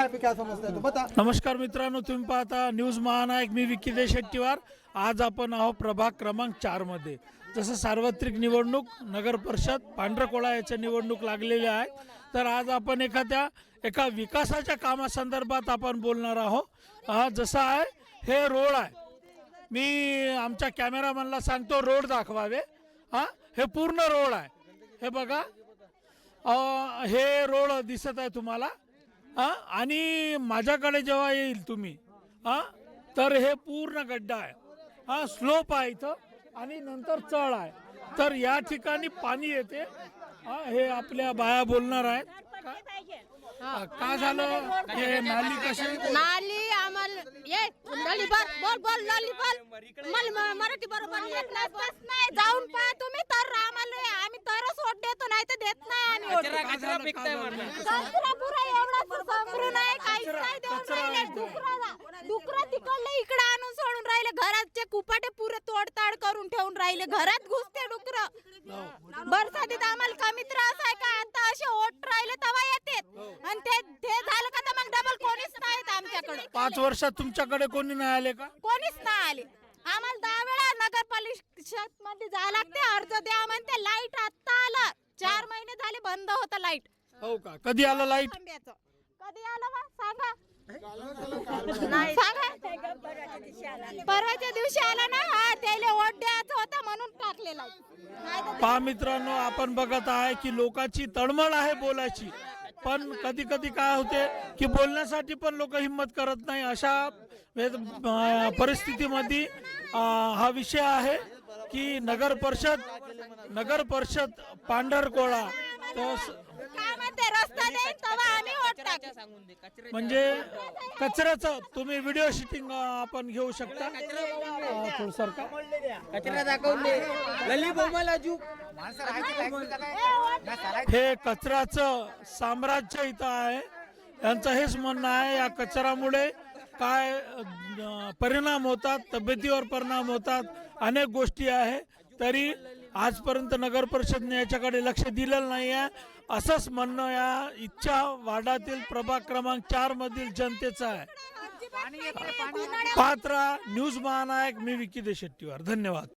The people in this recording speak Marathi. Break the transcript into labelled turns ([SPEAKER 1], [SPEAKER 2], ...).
[SPEAKER 1] नमस्कार मित्रांनो तुम्ही पाहता न्यूज महानायक मी विकी शेट्टीवार. आज आपण आहोत प्रभाग क्रमांक चारमध्ये. जसं सार्वत्रिक निवडणूक नगर परिषद पांढरकोळा याच्या निवडणूक लागलेल्या आहेत. तर आज आपण एखाद्या एका विकासाच्या कामासंदर्भात आपण बोलणार आहोत. जसं आहे हे रोड आहे. मी आमच्या कॅमेरामॅनला सांगतो रोड दाखवावे. हा हे पूर्ण रोड आहे. हे बघा. हे रोड दिसत आहे तुम्हाला. हा? आणि माझ्याकडे जेव्हा येईल तुम्ही हा? तर हे पूर्ण गड्डा आहे. हा स्लोप आहे इथं आणि नंतर चढ आहे. तर या ठिकाणी पाणी येते. हा हे आपल्या बाया बोलणार आहेत. का- का झालं? हे नाली कशी
[SPEAKER 2] नाली आम्हाला ये लॉलीपॉप बोल बोल लॉलीपॉप मला म- मराठी बरोबर येत नाही बस नाही जाऊन पहा तुम्ही तर आम्हाला आम्ही तरच वोट देतो नाही तर देत नाही आम्ही वोट. कचरा पुरा समरू नाही काहीच नाही देऊन राहिले. डुकराला डुकरा तिकडले इकडे आणून सोडून राहिले. घराचे कुपाटे पुरे तोडताड करून ठेवून राहिले. घरात घुसते डुकर. बरसातीत आम्हाला कमी त्रास आहे का? आता असे ओट राहिले तेव्हा येते आणि ते ते झालं का तर मग डबल कोणीच नाहीत आमच्याकडे.
[SPEAKER 1] पाच वर्षात तुमच्याकडे कोणी नाही आले का?
[SPEAKER 2] कोणीच नाही आले. आम्हाला दहा वेळा नगरपालिकेत मध्ये जावं लागते. अर्ज द्या म्हणते. लाइट आता आलं. चार महिने झाले बंद होतं लाइट.
[SPEAKER 1] हो का? कधी आलं
[SPEAKER 2] लाइट. कधी आलं बा सांगा. सांगा. परवाच्या दिवशी आला ना? हा त्याला वोट द्यायचं होतं म्हणून टाकले लाइट
[SPEAKER 1] पहा मित्रांनो आपण बघत आहे की लोकांची तळमळ आहे बोलायची. पण कधी कधी काय होते की बोलण्यासाठी पण लोक हिंमत करत नाही. अशा वेद- अं, परिस्थितीमध्ये अं, हा विषय आहे की नगर परिषद नगर परिषद पांढरकोळा. तर स-
[SPEAKER 2] काय म्हणते रस्ता देईन तेव्हा आम्ही वोट टाकू
[SPEAKER 1] म्हणजे कचऱ्याचं तुम्ही व्हिडिओ शूटिंग आपण घेऊ शकता. अं, थोडं सरका
[SPEAKER 3] कचरा दाखवून दे. लल्ली बोमल अजू
[SPEAKER 1] हे कचऱ्याचं साम्राज्य इथं आहे. यांचं हेच म्हणणं आहे या कचऱ्यामुळे काय अं, परिणाम होतात तब्येतीवर परिणाम होतात अनेक गोष्टी आहे. तरी आजपर्यंत नगर परिषदने याच्याकडे लक्ष दिलेलं नाही आहे असंच म्हणणं या इच्छा वार्डातील प्रभाग क्रमांक चार मधील जनतेचं आहे. पात्रा न्यूज महानायक मी विकी देशेट्टीवर. धन्यवाद.